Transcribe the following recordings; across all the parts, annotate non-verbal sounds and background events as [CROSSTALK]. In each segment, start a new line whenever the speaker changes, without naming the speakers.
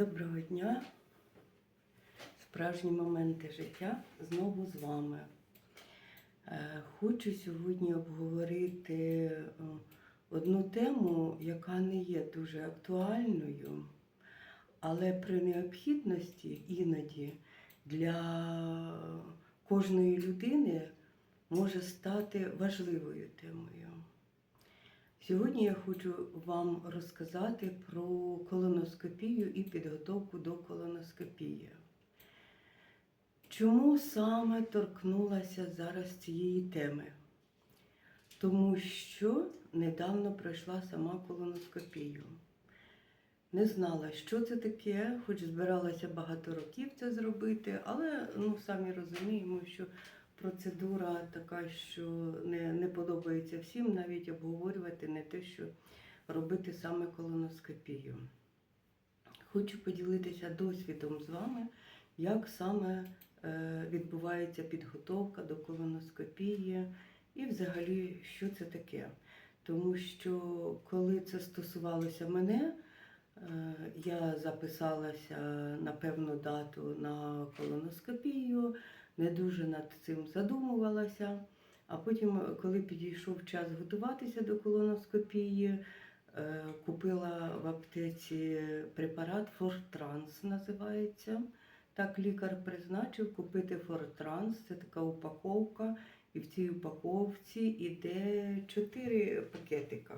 Доброго дня. Справжні моменти життя знову з вами. Е, Хочу сьогодні обговорити е, одну тему, яка не є дуже актуальною, але при необхідності іноді для кожної людини може стати важливою темою. Сьогодні я хочу вам розказати про колоноскопію і підготовку до колоноскопії. Чому саме торкнулася зараз цієї теми? Тому що недавно пройшла сама колоноскопію. Не знала, що це таке, хоч збиралася багато років це зробити, але ну, самі розуміємо, що процедура така, що не, не подобається всім, навіть обговорювати не те, що робити саме колоноскопію. Хочу поділитися досвідом з вами, як саме е, відбувається підготовка до колоноскопії і взагалі, що це таке. Тому що коли це стосувалося мене, е, я записалася на певну дату на колоноскопію, не дуже над цим задумувалася. А потім, коли підійшов час готуватися до колоноскопії, е, купила в аптеці препарат Фортранс називається. Так лікар призначив купити Фортранс, це така упаковка, і в цій упаковці йде 4 пакетика.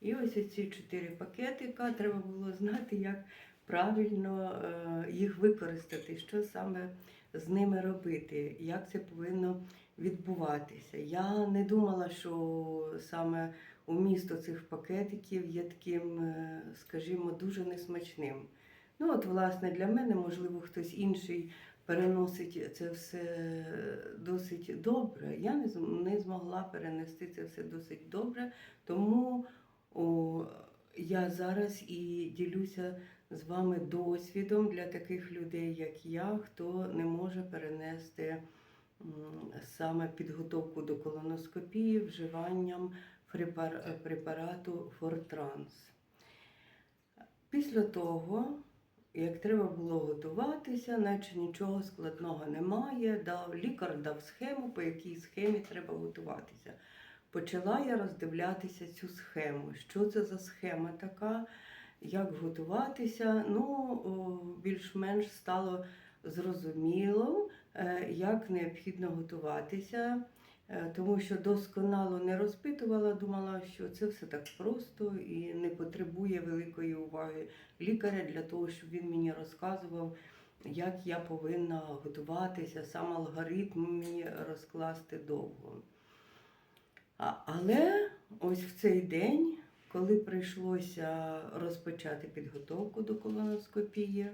І ось ці 4 пакетика треба було знати, як правильно е, їх використати, що саме з ними робити, як це повинно відбуватися. Я не думала, що саме умісто цих пакетиків є таким, е, скажімо, дуже несмачним. Ну, от, власне, для мене, можливо, хтось інший переносить це все досить добре. Я не змогла перенести це все досить добре, тому о, я зараз і ділюся з вами досвідом для таких людей, як я, хто не може перенести саме підготовку до колоноскопії вживанням препарату Фортранс. Після того, як треба було готуватися, наче нічого складного немає, дав, лікар дав схему, по якій схемі треба готуватися. Почала я роздивлятися цю схему. Що це за схема така, як готуватися. Ну, більш-менш стало зрозуміло, е, як необхідно готуватися. Е, Тому що досконало не розпитувала, думала, що це все так просто і не потребує великої уваги лікаря для того, щоб він мені розказував, як я повинна готуватися, сам алгоритм мені розкласти довго. А, але ось в цей день, коли прийшлося розпочати підготовку до колоноскопії,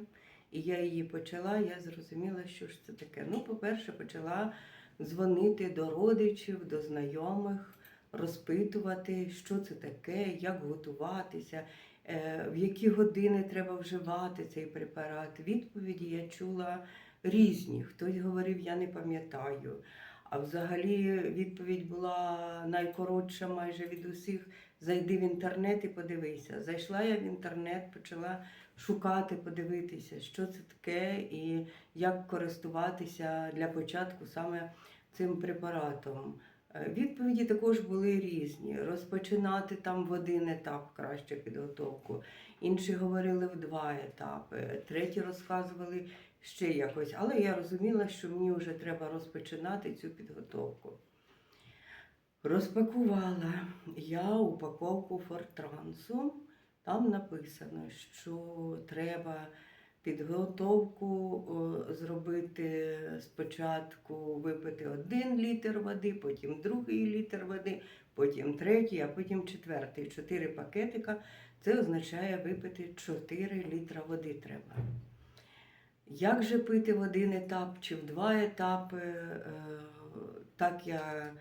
і я її почала, я зрозуміла, що ж це таке. Ну, по-перше, почала дзвонити до родичів, до знайомих, розпитувати, що це таке, як готуватися, е, в які години треба вживати цей препарат. Відповіді я чула різні. Хтось говорив, я не пам'ятаю. А взагалі відповідь була найкоротша майже від усіх. Зайди в інтернет і подивися. Зайшла я в інтернет, почала шукати, подивитися, що це таке і як користуватися для початку саме цим препаратом. Е, Відповіді також були різні. Розпочинати там в один етап краще підготовку. Інші говорили в два етапи, треті розказували ще якось. Але я розуміла, що мені вже треба розпочинати цю підготовку. Розпакувала я упаковку фортрансу. Там написано, що треба підготовку зробити спочатку випити один літр води, потім другий літр води, потім третій, а потім четвертий. Чотири пакетика. Це означає випити 4 літра води треба. Як же пити в один етап чи в два етапи, е, так я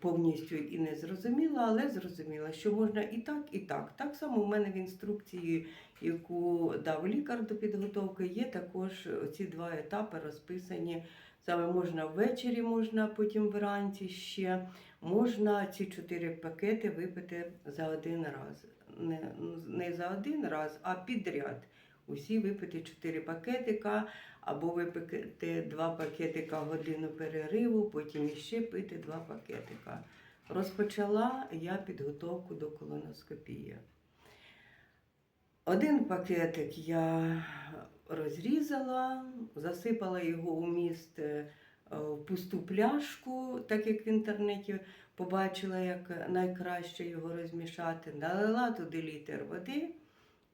повністю і не зрозуміла, але зрозуміла, що можна і так, і так. Так само у мене в інструкції, яку дав лікар до підготовки, є також ці два етапи розписані. Саме можна ввечері, можна потім вранці ще. Можна ці чотири пакети випити за один раз. Не, не за один раз, а підряд. Усі випити 4 пакетика, або випити 2 пакетика в годину перериву, потім іще пити 2 пакетика. Розпочала я підготовку до колоноскопії. Один пакетик я розрізала, засипала його у міст е, в пусту пляшку, так як в інтернеті побачила, як найкраще його розмішати. Налила туди літр води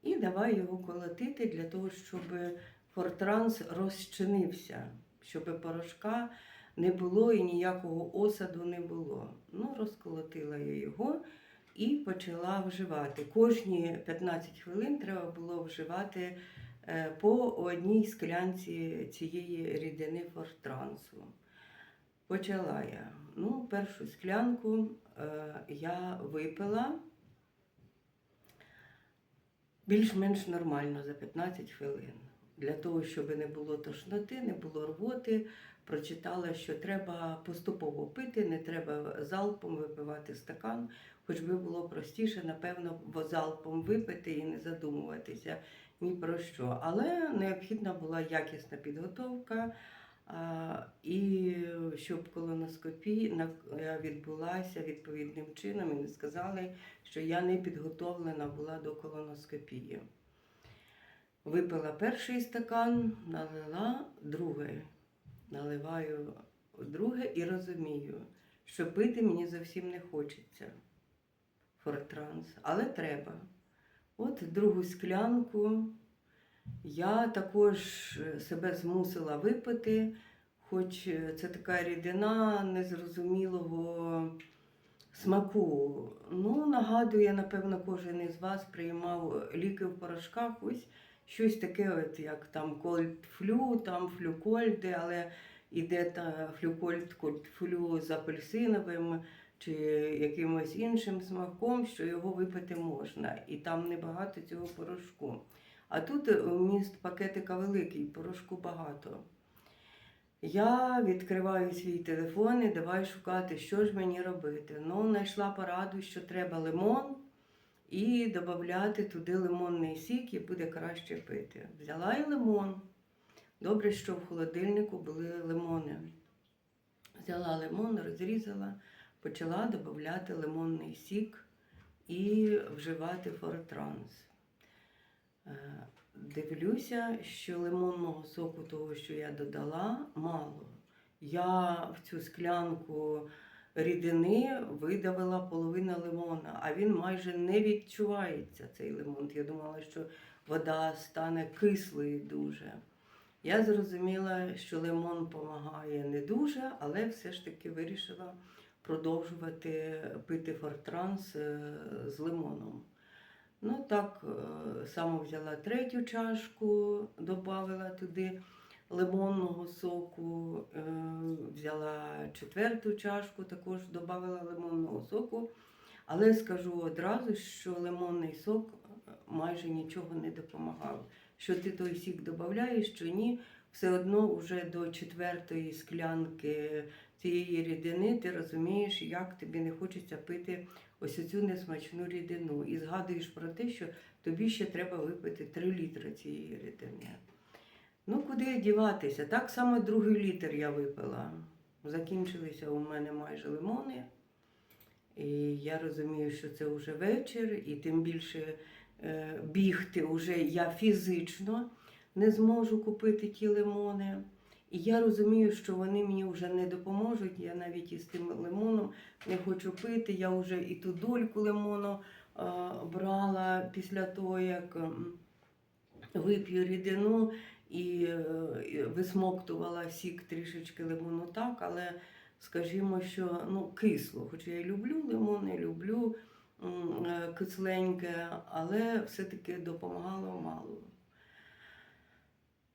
і давай його колотити для того, щоб фортранс розчинився, щоб порошка не було і ніякого осаду не було. Ну, розколотила я його і почала вживати. Кожні 15 хвилин треба було вживати е, по одній склянці цієї рідини фортрансу. Почала я. Ну, першу склянку е, я випила більш-менш нормально за 15 хвилин. Для того, щоб не було тошноти, не було рвоти, прочитала, що треба поступово пити, не треба залпом випивати стакан, хоч би було простіше, напевно, бо залпом випити і не задумуватися ні про що. Але необхідна була якісна підготовка. І щоб колоноскопія відбулася відповідним чином, і не сказали, що я не підготовлена була до колоноскопії. Випила перший стакан, налила другий. Наливаю друге і розумію, що пити мені зовсім не хочеться. Фортранс, але треба. От другу склянку я також е, себе змусила випити, хоч е, це така рідина незрозумілого смаку. Ну, нагадує, напевно, кожен із вас приймав ліки в порошках, ось щось таке, от, як там кольт-флю, там флюкольди, але іде та флюкольд, кольт-флю з апельсиновим чи якимось іншим смаком, що його випити можна. І там небагато цього порошку. А тут е, вміст пакетика великий, порошку багато. Я відкриваю свій телефон і давай шукати, що ж мені робити. Ну, знайшла пораду, що треба лимон і додати туди лимонний сік і буде краще пити. Взяла і лимон. Добре, що в холодильнику були лимони. Взяла лимон, розрізала, почала додати лимонний сік і вживати фортранс. Дивлюся, що лимонного соку, того, що я додала, мало. Я в цю склянку рідини видавила половину лимона, а він майже не відчувається, цей лимон. Я думала, що вода стане кислою дуже. Я зрозуміла, що лимон допомагає не дуже, але все ж таки вирішила продовжувати пити фортранс е, з лимоном. Ну так е, само взяла третю чашку, додала туди лимонного соку, е, взяла четверту чашку, також додала лимонного соку. Але скажу одразу, що лимонний сок е, майже нічого не допомагав. Що ти той сік додаєш, що ні, все одно вже до четвертої склянки цієї рідини ти розумієш, як тобі не хочеться пити ось цю несмачну рідину. І згадуєш про те, що тобі ще треба випити 3 літри цієї рідини. Ну, куди діватися? Так само другий літр я випила. Закінчилися у мене майже лимони. І я розумію, що це вже вечір, і тим більше е, бігти вже я фізично не зможу купити ті лимони. І я розумію, що вони мені вже не допоможуть. Я навіть із тим лимоном не хочу пити. Я вже і ту дольку лимону брала після того, як вип'ю рідину і е, висмоктувала сік трішечки лимону так, але скажімо, що ну, кисло. Хоча я люблю лимони, люблю е, кисленьке, але все-таки допомагало мало.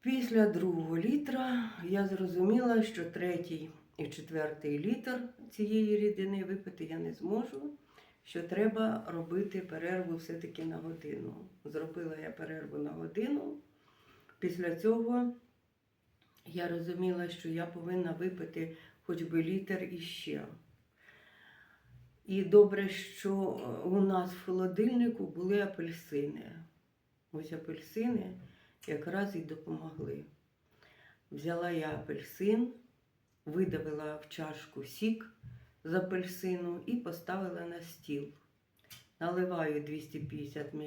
Після другого літра я зрозуміла, що третій і четвертий літр цієї рідини випити я не зможу, що треба робити перерву все-таки на годину. Зробила я перерву на годину. Після цього я розуміла, що я повинна випити хоч би літр іще. І добре, що у нас в холодильнику були апельсини. Ось апельсини. Якраз і допомогли. Взяла я апельсин, видавила в чашку сік з апельсину і поставила на стіл. Наливаю 250 мл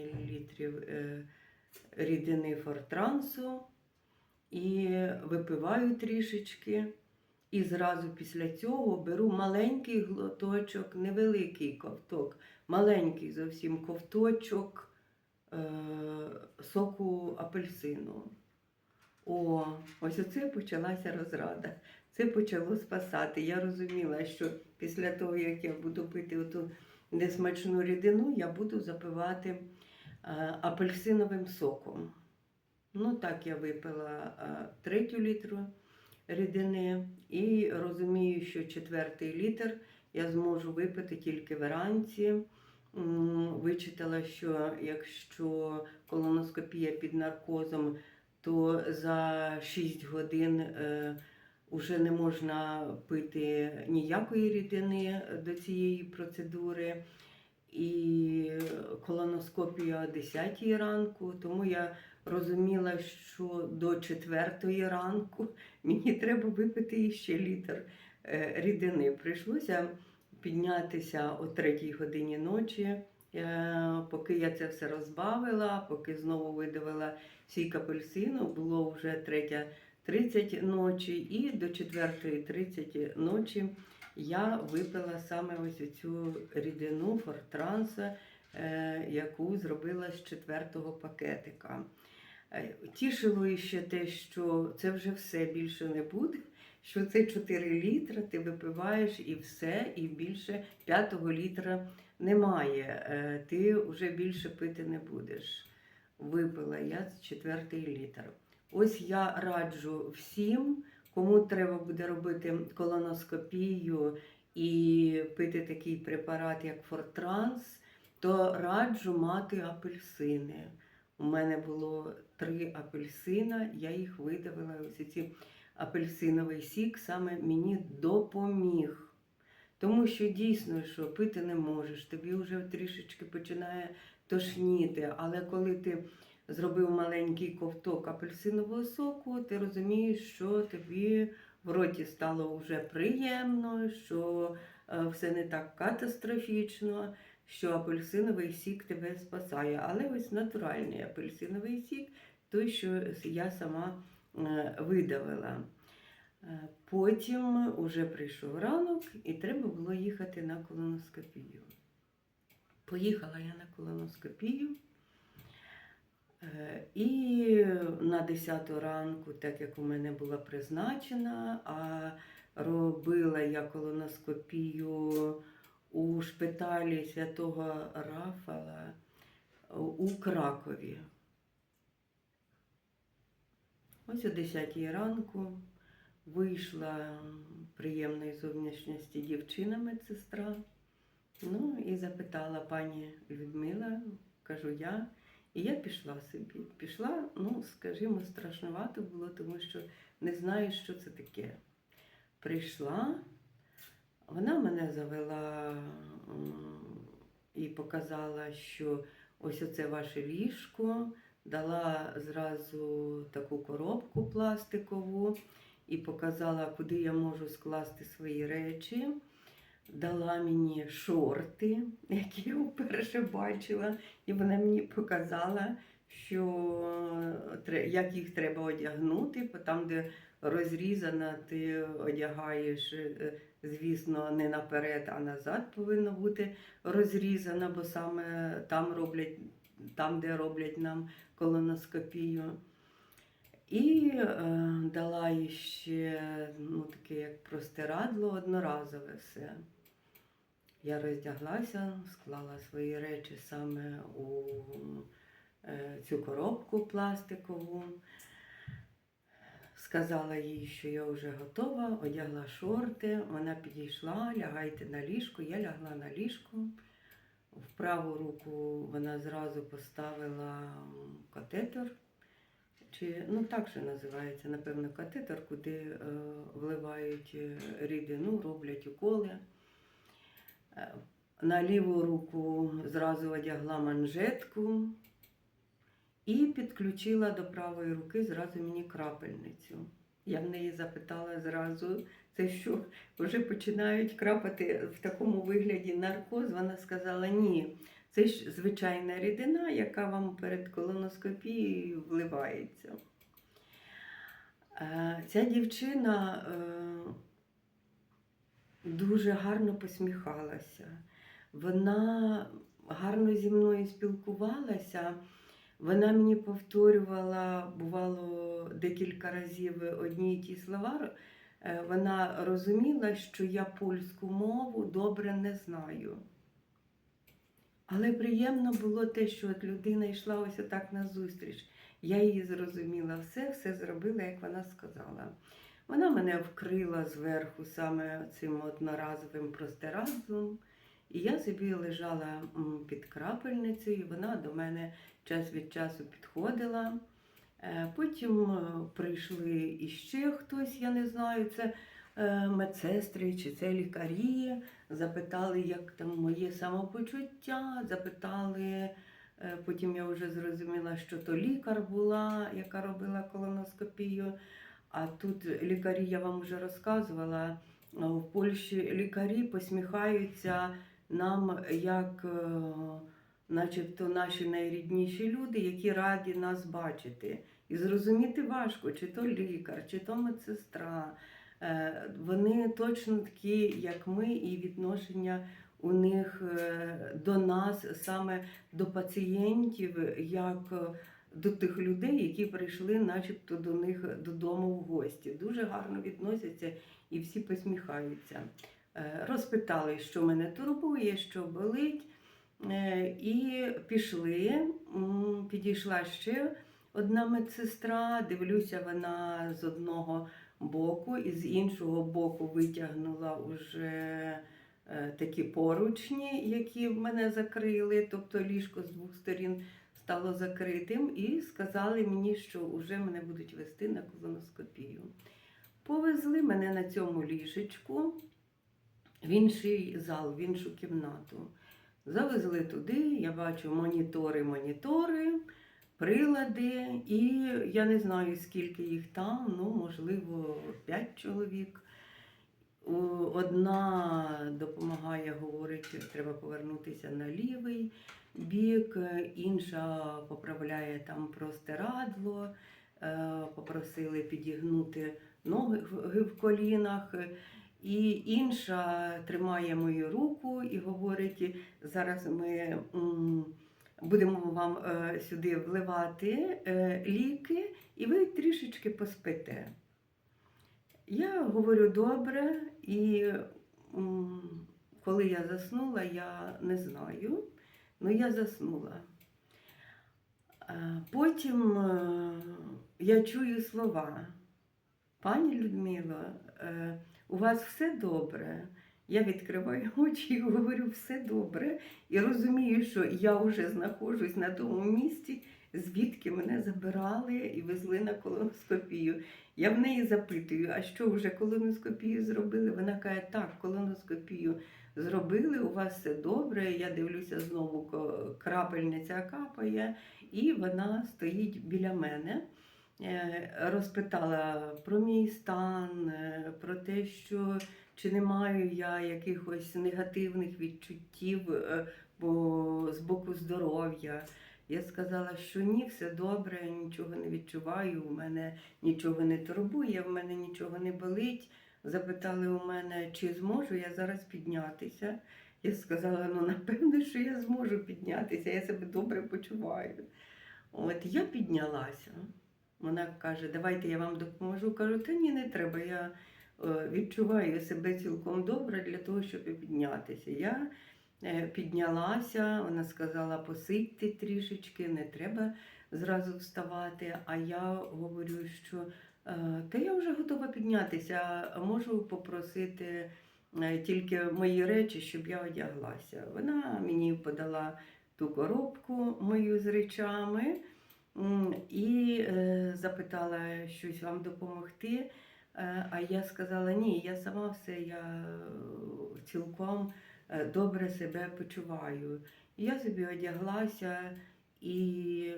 е, рідини фортрансу і випиваю трішечки. І зразу після цього беру маленький глоточок, невеликий ковток, маленький зовсім ковточок соку апельсину. О, ось оце почалася розрада. Це почало спасати. Я розуміла, що після того, як я буду пити оту несмачну рідину, я буду запивати е, апельсиновим соком. Ну, так я випила е, третю літру рідини і розумію, що четвертий літр я зможу випити тільки вранці. Вичитала, що якщо колоноскопія під наркозом, то за 6 годин е, вже не можна пити ніякої рідини до цієї процедури. І колоноскопія о 10 ранку, тому я розуміла, що до 4 ранку мені треба випити ще літр е, рідини. Прийшлося піднятися о 3 годині ночі, е, поки я це все розбавила, поки знову видавила сік апельсину, було вже 3.30 ночі, і до 4.30 ночі я випила саме ось цю рідину фортранса, е, яку зробила з четвертого пакетика. Е, Тішило іще те, що це вже все більше не буде. Що це 4 літра, ти випиваєш і все, і більше 5 літра немає. Е, Ти вже більше пити не будеш. Випила я четвертий літр. Ось я раджу всім, кому треба буде робити колоноскопію і пити такий препарат, як Фортранс, то раджу мати апельсини. У мене було три апельсина, я їх видавила. Ось ці апельсиновий сік саме мені допоміг. Тому що дійсно, що пити не можеш, тобі вже трішечки починає тошніти. Але коли ти зробив маленький ковток апельсинового соку, ти розумієш, що тобі в роті стало вже приємно, що е, все не так катастрофічно, що апельсиновий сік тебе спасає. Але ось натуральний апельсиновий сік, той, що я сама видавила. Е, Потім уже прийшов ранок і треба було їхати на колоноскопію. Поїхала я на колоноскопію. Е, І на 10 ранку, так як у мене була призначена, а робила я колоноскопію у шпиталі святого Рафала у Кракові. Ось о 10 ранку вийшла приємної зовнішності дівчина медсестра. Ну і запитала пані Людмила, кажу я. І я пішла собі. Пішла, ну, скажімо, страшнувато було, тому що не знаю, що це таке. Прийшла, вона мене завела і показала, що ось оце ваше ліжко, дала зразу таку коробку пластикову і показала, куди я можу скласти свої речі. Дала мені шорти, які я вперше бачила, і вона мені показала, що як їх треба одягнути, бо там, де розрізана, ти одягаєш, е, звісно, не наперед, а назад повинно бути розрізана, бо саме там роблять, там, де роблять нам колоноскопію. І е, дала ще ну, таке як простирадло одноразове все. Я роздяглася, склала свої речі саме у е, цю коробку пластикову. Сказала їй, що я вже готова, одягла шорти. Вона підійшла, лягайте на ліжко. Я лягла на ліжко. В праву руку вона зразу поставила катетер. Чи, ну так же називається, напевно, катетер, куди е, вливають е, рідину, роблять уколи. Е, На ліву руку зразу одягла манжетку і підключила до правої руки зразу мені крапельницю. Я в неї запитала зразу, це що, вже починають крапати в такому вигляді наркоз. Вона сказала, ні, це ж звичайна рідина, яка вам перед колоноскопією вливається. Е, Ця дівчина е, дуже гарно посміхалася. Вона гарно зі мною спілкувалася. Вона мені повторювала, бувало, декілька разів одні й ті слова. Е, Вона розуміла, що я польську мову добре не знаю. Але приємно було те, що от людина йшла ось отак на зустріч. Я її зрозуміла все, все зробила, як вона сказала. Вона мене вкрила зверху саме цим одноразовим простирадлом. І я собі лежала під крапельницею, і вона до мене час від часу підходила. Е, Потім е, прийшли іще хтось, я не знаю, це е, медсестри чи це лікарі, запитали, як там моє самопочуття, запитали. Потім я вже зрозуміла, що то лікар була, яка робила колоноскопію. А тут лікарі, я вам вже розказувала, в Польщі лікарі посміхаються нам як начебто наші найрідніші люди, які раді нас бачити. І зрозуміти важко, чи то лікар, чи то медсестра. Е, Вони точно такі, як ми, і відношення у них е, до нас, саме до пацієнтів, як е, до тих людей, які прийшли, начебто, до них додому в гості. Дуже гарно відносяться і всі посміхаються. Розпитали, що мене турбує, що болить. І пішли. Підійшла ще одна медсестра. Дивлюся, вона з одного боку, і з іншого боку витягнула уже е, такі поручні, які мене закрили, тобто ліжко з двох сторін стало закритим, і сказали мені, що вже мене будуть вести на колоноскопію. Повезли мене на цьому ліжечку в інший зал, в іншу кімнату. Завезли туди, я бачу монітори, монітори, прилади, і я не знаю, скільки їх там, ну, можливо, 5 чоловік. Одна допомагає, говорить, треба повернутися на лівий бік, інша поправляє там простирадло, е, попросили підігнути ноги в- колінах. І інша тримає мою руку і говорить: зараз ми будемо вам е, сюди вливати е, ліки, і ви трішечки поспите. Я говорю добре, і коли я заснула, я не знаю, але я заснула. Потім е, я чую слова. Пані Людмило, е, у вас все добре. Я відкриваю очі і говорю, все добре. І розумію, що я вже знаходжусь на тому місці, звідки мене забирали і везли на колоноскопію. Я в неї запитую, а що вже колоноскопію зробили? Вона каже, так, колоноскопію зробили, у вас все добре. Я дивлюся, знову крапельниця капає, і вона стоїть біля мене. Е, Розпитала про мій стан, е, про те, що чи не маю я якихось негативних відчуттів е, бо з боку здоров'я. Я сказала, що ні, все добре, нічого не відчуваю, у мене нічого не турбує, в мене нічого не болить. Запитали у мене, чи зможу я зараз піднятися. Я сказала, ну напевно, що я зможу піднятися, я себе добре почуваю. От я піднялася. Вона каже, давайте я вам допоможу. Кажу, та ні, не треба. Я відчуваю себе цілком добре для того, щоб піднятися. Я е, піднялася, вона сказала, посидьте трішечки, не треба зразу вставати. А я говорю, що е, та я вже готова піднятися, можу попросити е, тільки мої речі, щоб я одяглася. Вона мені подала ту коробку мою з речами. І е, запитала щось вам допомогти. Е, А я сказала, ні, я сама все, я е, цілком е, добре себе почуваю. Я собі одяглася і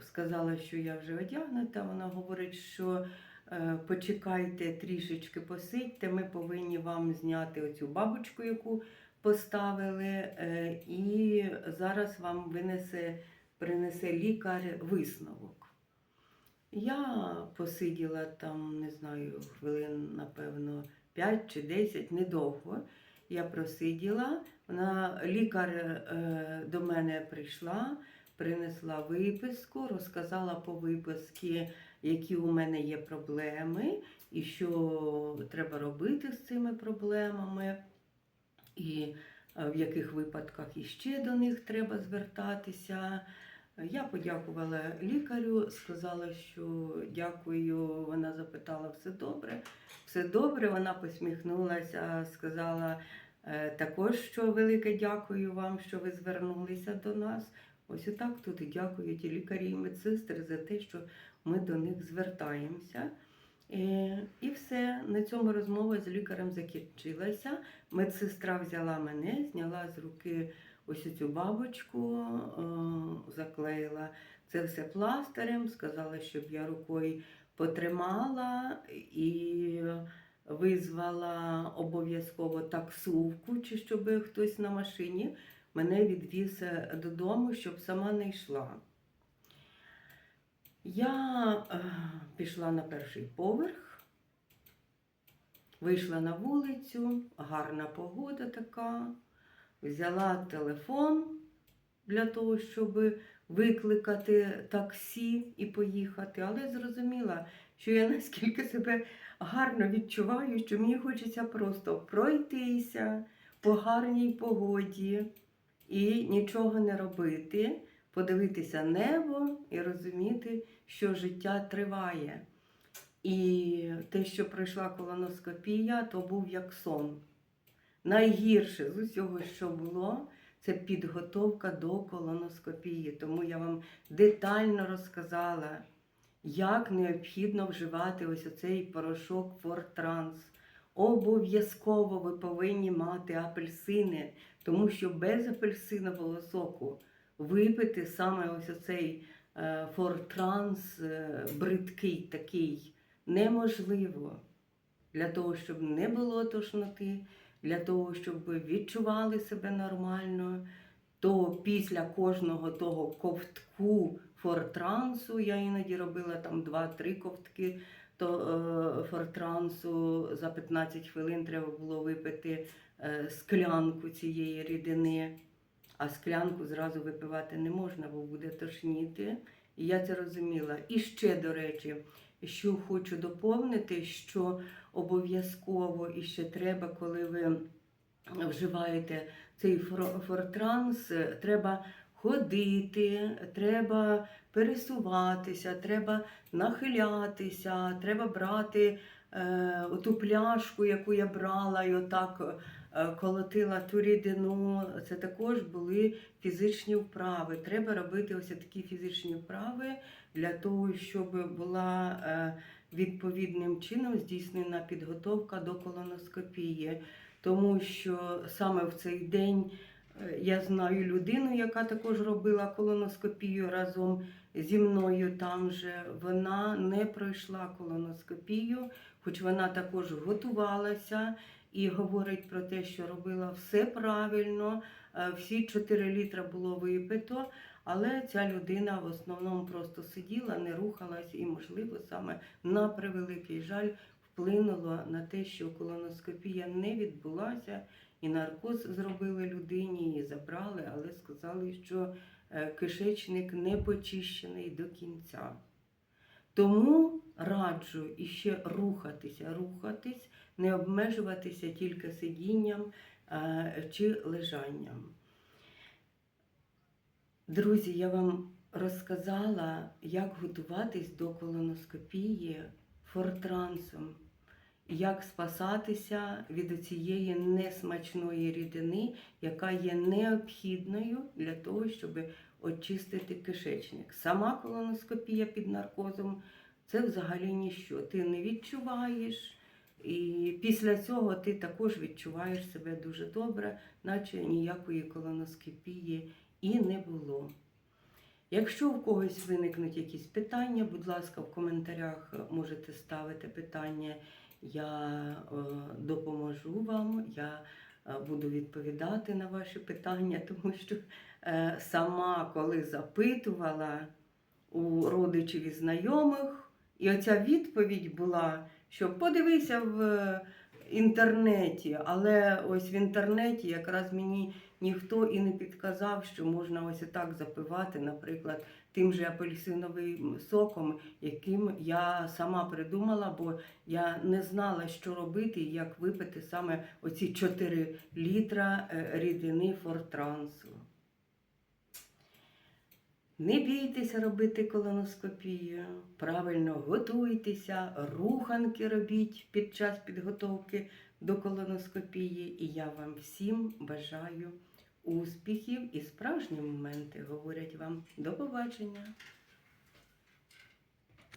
сказала, що я вже одягнута. Вона говорить, що почекайте трішечки посидьте, ми повинні вам зняти оцю бабочку, яку поставили, і зараз вам винесе, принесе лікар висновок. Я посиділа там, не знаю, хвилин, напевно, 5 чи 10, недовго. Я просиділа. Вона, лікар е, до мене прийшла, принесла виписку, розказала по виписці, які у мене є проблеми, і що треба робити з цими проблемами, і е, в яких випадках іще до них треба звертатися. Я подякувала лікарю, сказала, що дякую. Вона запитала, все добре. Все добре, вона посміхнулася, сказала е, також, що велике дякую вам, що ви звернулися до нас. Ось так тут і дякують і лікарі, і медсестри за те, що ми до них звертаємося. Е, І все, на цьому розмова з лікарем закінчилася. Медсестра взяла мене, зняла з руки ось цю бабочку, е, заклеїла це все пластирем, сказала, щоб я рукою потримала і визвала обов'язково таксувку, чи щоб хтось на машині мене відвіз е, додому, щоб сама не йшла. Я е, пішла на перший поверх, вийшла на вулицю, гарна погода така, взяла телефон для того, щоб викликати таксі і поїхати, але зрозуміла, що я [LAUGHS] наскільки себе гарно відчуваю, що мені хочеться просто пройтися по гарній погоді і нічого не робити, подивитися небо і розуміти, що життя триває. І те, що пройшла колоноскопія, то був як сон. Найгірше з усього, що було, це підготовка до колоноскопії. Тому я вам детально розказала, як необхідно вживати ось оцей порошок Фортранс. Обов'язково ви повинні мати апельсини, тому що без апельсинового соку випити саме ось оцей е, Фортранс е, бридкий такий неможливо. Для того, щоб не було тошноти, для того, щоб відчували себе нормально, то після кожного того ковтку фортрансу, я іноді робила там 2-3 ковтки то е, фортрансу за 15 хвилин треба було випити склянку цієї рідини, а склянку зразу випивати не можна, бо буде тошніти. І я це розуміла. І ще, до речі, що хочу доповнити, що обов'язково і ще треба, коли ви вживаєте цей фортранс, треба ходити, треба пересуватися, треба нахилятися, треба брати е, ту пляшку, яку я брала, і отак колотила ту рідину. Це також були фізичні вправи. Треба робити ось такі фізичні вправи для того, щоб була е, відповідним чином здійснена підготовка до колоноскопії. Тому що саме в цей день е, я знаю людину, яка також робила колоноскопію разом зі мною там же. Вона не пройшла колоноскопію, хоч вона також готувалася і говорить про те, що робила все правильно, е, всі 4 літра було випито. Але ця людина в основному просто сиділа, не рухалась, і, можливо, саме на превеликий жаль вплинуло на те, що колоноскопія не відбулася, і наркоз зробили людині, і забрали, але сказали, що е, кишечник не почищений до кінця. Тому раджу іще рухатися, рухатись, не обмежуватися тільки сидінням чи лежанням. Друзі, я вам розказала, як готуватись до колоноскопії фортрансом, як спасатися від цієї несмачної рідини, яка є необхідною для того, щоб очистити кишечник. Сама колоноскопія під наркозом це взагалі ніщо. Ти не відчуваєш. І після цього ти також відчуваєш себе дуже добре, наче ніякої колоноскопії і не було. Якщо в когось виникнуть якісь питання, будь ласка, в коментарях можете ставити питання. Я е, допоможу вам, я е, буду відповідати на ваші питання, [LAUGHS] тому що е, сама коли запитувала у родичів і знайомих, і оця відповідь була, що подивися в інтернеті, але ось в інтернеті якраз мені ніхто і не підказав, що можна ось так запивати, наприклад, тим же апельсиновим соком, яким я сама придумала, бо я не знала, що робити і як випити саме оці 4 літра е, рідини фортрансу. Не бійтеся робити колоноскопію, правильно готуйтеся, руханки робіть під час підготовки до колоноскопії. І я вам всім бажаю успіхів і справжні моменти, говорять вам. До побачення!